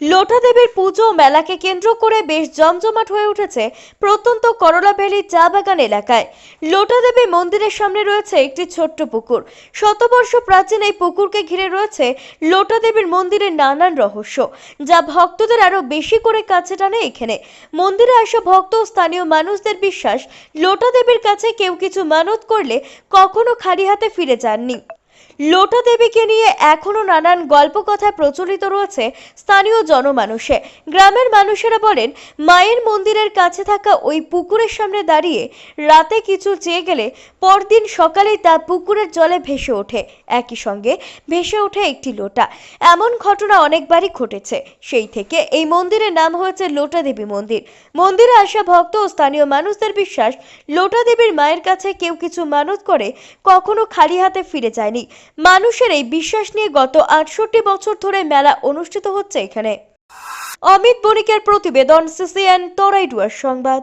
লোটা দেবীর পুজো মেলাকে কেন্দ্র করে বেশ জমজমাট হয়ে উঠেছে প্রত্যন্ত করলা ভ্যালি চা বাগান এলাকায়। লোটা দেবী মন্দিরের সামনে রয়েছে একটি ছোট্ট পুকুর। শতবর্ষ প্রাচীন এই পুকুরকে ঘিরে রয়েছে লোটা দেবীর মন্দিরের নানান রহস্য, যা ভক্তদের আরও বেশি করে কাছে টানে এখানে। মন্দিরে আসা ভক্ত ও স্থানীয় মানুষদের বিশ্বাস লোটা দেবীর কাছে কেউ কিছু মানত করলে কখনো খালি হাতে ফিরে যাননি। লোটা দেবীকে নিয়ে এখনও নানান গল্প কথা প্রচলিত রয়েছে স্থানীয় জনমানুষে। গ্রামের মানুষেরা বলেন, মায়ের মন্দিরের কাছে থাকা ওই পুকুরের সামনে দাঁড়িয়ে রাতে কিছু চেয়ে গেলে পরদিন সকালেই তা পুকুরের জলে ভেসে ওঠে। একই সঙ্গে ভেসে ওঠে একটি লোটা। এমন ঘটনা অনেকবারই ঘটেছে। সেই থেকে এই মন্দিরের নাম হয়েছে লোটা দেবী মন্দির। মন্দিরে আসা ভক্ত ও স্থানীয় মানুষদের বিশ্বাস, লোটা দেবীর মায়ের কাছে কেউ কিছু মানত করে কখনো খালি হাতে ফিরে যায়নি। মানুষের এই বিশ্বাস নিয়ে গত আটষট্টি বছর ধরে মেলা অনুষ্ঠিত হচ্ছে এখানে। অমিত বণিকের প্রতিবেদন সিসিএন তরাইডুয়ার সংবাদ।